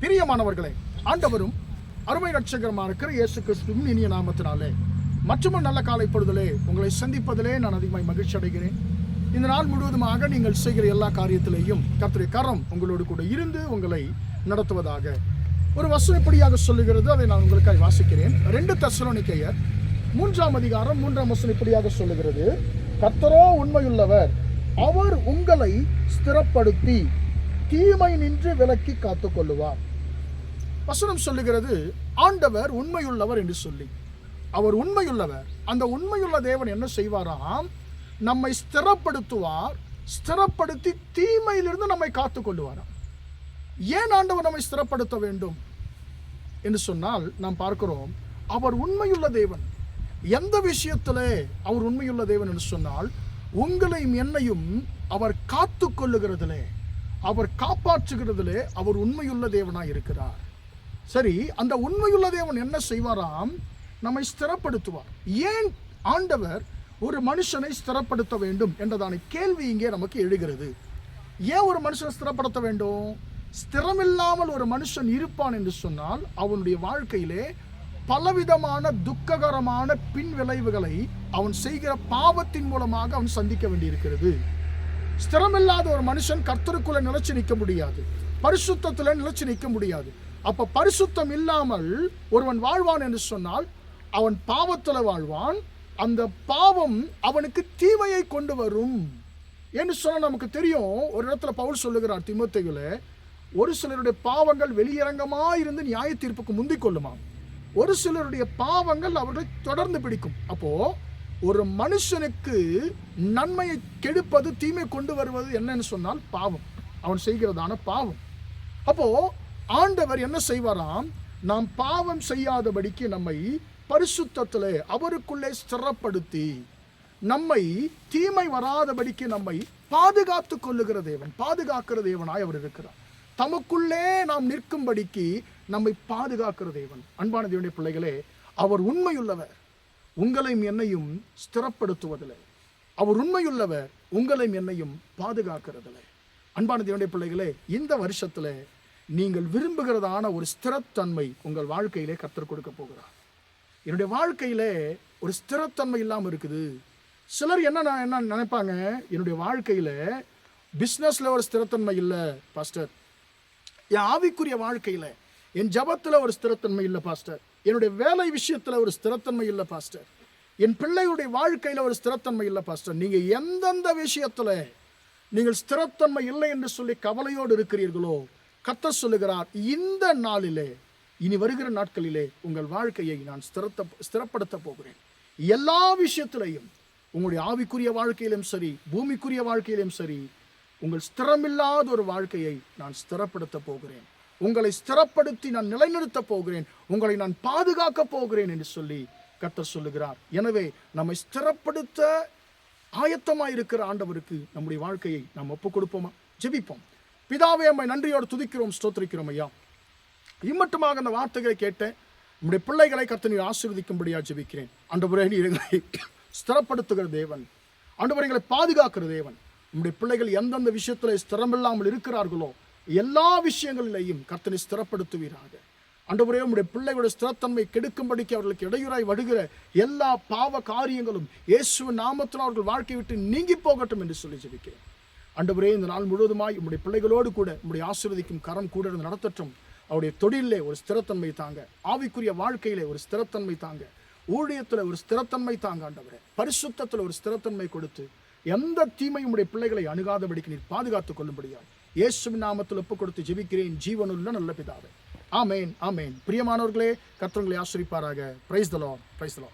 பிரியமானவர்களே ஆண்டவரும் அருமை ரட்சகரமாக இருக்கிற இயேசு கிறிஸ்துவின் இனிய நாமத்தினாலே மற்றும் நல்ல காலை பொழுதிலே உங்களை சந்திப்பதிலே நான் அதிகமாக மகிழ்ச்சி அடைகிறேன். இந்த நாள் முழுவதுமாக நீங்கள் செய்கிற எல்லா காரியத்திலேயும் கர்த்தருடைய கரம் உங்களோடு கூட இருந்து உங்களை நடத்துவதாக ஒரு வசனம் இப்படியாக சொல்லுகிறது. அதை நான் உங்களுக்காக வாசிக்கிறேன். ரெண்டு தசலோனிக்கையர் மூன்றாம் அதிகாரம் மூன்றாம் வசனம் இப்படியாக சொல்லுகிறது. கர்த்தரோ உண்மையுள்ளவர் அவர் உங்களை ஸ்திரப்படுத்தி தீமை நின்று விலக்கி காத்து கொள்ளுவார் வசனம் சொல்லுகிறது ஆண்டவர் உண்மையுள்ளவர் என்று சொல்லி. அவர் உண்மையுள்ளவர். அந்த உண்மையுள்ள தேவன் என்ன செய்வாராம்? நம்மை ஸ்திரப்படுத்துவார். ஸ்திரப்படுத்தி தீமையிலிருந்து நம்மை காத்து கொள்ளுவாராம் ஏன் ஆண்டவர் நம்மை ஸ்திரப்படுத்த வேண்டும் என்று சொன்னால் நாம் பார்க்கிறோம் அவர் உண்மையுள்ள தேவன். எந்த விஷயத்திலே அவர் உண்மையுள்ள தேவன் என்று சொன்னால் உங்களையும் என்னையும் அவர் காத்து கொள்ளுகிறதுலே அவர் காப்பாற்றுகிறதிலே அவர் உண்மையுள்ள தேவனாக இருக்கிறார். சரி அந்த உண்மையுள்ள தேவன் என்ன செய்வாராம்? நம்மை ஸ்திரப்படுத்துவார். ஏன் ஆண்டவர் ஒரு மனுஷனை ஸ்திரப்படுத்த வேண்டும் என்றதான கேள்வி இங்கே நமக்கு எழுகிறது. ஏன் ஒரு மனுஷனை ஸ்திரப்படுத்த வேண்டும்? ஸ்திரமில்லாமல் ஒரு மனுஷன் இருப்பான் என்று சொன்னால் அவனுடைய வாழ்க்கையிலே பலவிதமான துக்ககரமான பின் விளைவுகளை அவன் செய்கிற பாவத்தின் மூலமாக அவன் சந்திக்க வேண்டியிருக்கிறது. ஸ்திரமில்லாத ஒரு மனுஷன் கர்த்தருக்குள்ள நிலைச்சு நிற்க முடியாது. பரிசுத்தத்தில் நிலைச்சு நிற்க முடியாது. அப்போ பரிசுத்தம் இல்லாமல் ஒருவன் வாழ்வான் என்று சொன்னால் அவன் பாவத்தில் வாழ்வான் அந்த பாவம் அவனுக்கு தீமையை கொண்டு வரும். என்று சொன்னால் நமக்கு தெரியும் ஒரு இடத்துல பவுல் சொல்லுகிறார் திமுத்தையில ஒரு சிலருடைய பாவங்கள் வெளியரங்கமாக இருந்து நியாய தீர்ப்புக்கு முந்திக் கொள்ளுமாம். ஒரு சிலருடைய பாவங்கள் அவர்களை தொடர்ந்து பிடிக்கும். அப்போது ஒரு மனுஷனுக்கு நன்மையை கெடுப்பது தீமை கொண்டு வருவது என்னன்னு சொன்னால் பாவம். அவன் செய்கிறதான பாவம். அப்போ ஆண்டவர் என்ன செய்வாராம்? நாம் பாவம் செய்யாதபடிக்கு நம்மை பரிசுத்தத்தில் அவருக்குள்ளே ஸ்திரப்படுத்தி நம்மை தீமை வராதபடிக்கு நம்மை பாதுகாத்து கொள்ளுகிற தேவன் பாதுகாக்கிற தேவனாய் அவர் இருக்கிறார். தமக்குள்ளே நாம் நிற்கும்படிக்கு நம்மை பாதுகாக்கிற தேவன். அன்பான தேவனுடைய பிள்ளைகளே அவர் உண்மையுள்ளவர். உங்களையும் என்னையும் ஸ்திரப்படுத்துவதில்லை. அவர் உண்மையுள்ளவர் உங்களையும் என்னையும் பாதுகாக்கிறதில்லை. அன்பான தேவனுடைய பிள்ளைகளே இந்த வருஷத்தில் நீங்கள் விரும்புகிறதான ஒரு ஸ்திரத்தன்மை உங்கள் வாழ்க்கையிலே கற்றுக் கொடுக்க போகிறார். என்னுடைய வாழ்க்கையிலே ஒரு ஸ்திரத்தன்மை இல்லாமல் இருக்குது. சிலர் என்ன நான் என்ன நினைப்பாங்க? என்னுடைய வாழ்க்கையில் பிஸ்னஸில் ஒரு ஸ்திரத்தன்மை இல்லை பாஸ்டர் என் ஆவிக்குரிய வாழ்க்கையில் என் ஜபத்தில் ஒரு ஸ்திரத்தன்மை இல்லை பாஸ்டர் என்னுடைய வேலை விஷயத்தில் ஒரு ஸ்திரத்தன்மை இல்லை பாஸ்டர் என் பிள்ளையுடைய வாழ்க்கையில் ஒரு ஸ்திரத்தன்மை இல்லை பாஸ்டர் நீங்கள் எந்தெந்த விஷயத்தில் நீங்கள் ஸ்திரத்தன்மை இல்லை என்று சொல்லி கவலையோடு இருக்கிறீர்களோ கத்த சொல்லுகிறார் இந்த நாளிலே இனி வருகிற நாட்களிலே உங்கள் வாழ்க்கையை நான் ஸ்திரத்த ஸ்திரப்படுத்த போகிறேன். எல்லா விஷயத்திலையும் உங்களுடைய ஆவிக்குரிய வாழ்க்கையிலும் சரி பூமிக்குரிய வாழ்க்கையிலும் சரி உங்கள் ஸ்திரமில்லாத ஒரு வாழ்க்கையை நான் ஸ்திரப்படுத்த போகிறேன். உங்களை ஸ்திரப்படுத்தி நான் நிலைநிறுத்தப் போகிறேன். உங்களை நான் பாதுகாக்கப் போகிறேன் என்று சொல்லி கத்தர் சொல்லுகிறார். எனவே நம்மை ஸ்திரப்படுத்த ஆயத்தமாக இருக்கிற ஆண்டவருக்கு நம்முடைய வாழ்க்கையை நாம் ஒப்புக் கொடுப்போமா? ஜெபிப்போம். பிதாவே அம்மை நன்றியோடு துதிக்கிறோம் ஸ்தோத்திரிக்கிறோம் ஐயா. இம்மட்டுமாக அந்த வார்த்தைகளை கேட்டேன் நம்முடைய பிள்ளைகளை கத்த நீர் ஆசீர்வதிக்கும்படியா ஜெபிக்கிறேன். ஆண்டவரே நீர் எங்களை ஸ்திரப்படுத்துகிற தேவன். ஆண்டவரே எங்களை பாதுகாக்கிற தேவன். நம்முடைய பிள்ளைகள் எந்தெந்த விஷயத்தில் ஸ்திரமில்லாமல் இருக்கிறார்களோ எல்லா விஷயங்களிலேயும் கர்த்தனை ஸ்திரப்படுத்துவீராக. ஆண்டவரே உடைய பிள்ளைகளுடைய ஸ்திரத்தன்மை கெடுக்கும்படிக்கு அவர்களுக்கு இடையூறாய் வருகிற எல்லா பாவ காரியங்களும் இயேசு நாமத்தில் அவர்கள் வாழ்க்கை விட்டு நீங்கி போகட்டும் என்று சொல்லி ஜெபிக்கிறேன். ஆண்டவரே இந்த நாள் முழுவதுமாய் உங்களுடைய பிள்ளைகளோடு கூட உங்களுடைய ஆசீர்வதிக்கும் கரம் கூட இருந்து நடத்தட்டும். அவருடைய தொழிலே ஒரு ஸ்திரத்தன்மை தாங்க. ஆவிக்குரிய வாழ்க்கையிலே ஒரு ஸ்திரத்தன்மை தாங்க. ஊழியத்தில் ஒரு ஸ்திரத்தன்மை தாங்க ஆண்டவரே பரிசுத்தத்தில் ஒரு ஸ்திரத்தன்மை கொடுத்து எந்த தீமையும் உடைய பிள்ளைகளை அணுகாதபடிக்கு நீர் பாதுகாத்துக் கொள்ளும்படியாக இயேசுவின் நாமத்தில் ஒப்பு கொடுத்து ஜெபிக்கிறேன். ஜீவனுள்ள நல்ல பிதாவே. ஆமேன் ஆமேன். பிரியமானவர்களே கத்தவங்களை ஆசிரிப்பாராக. Price தலோ price தலோ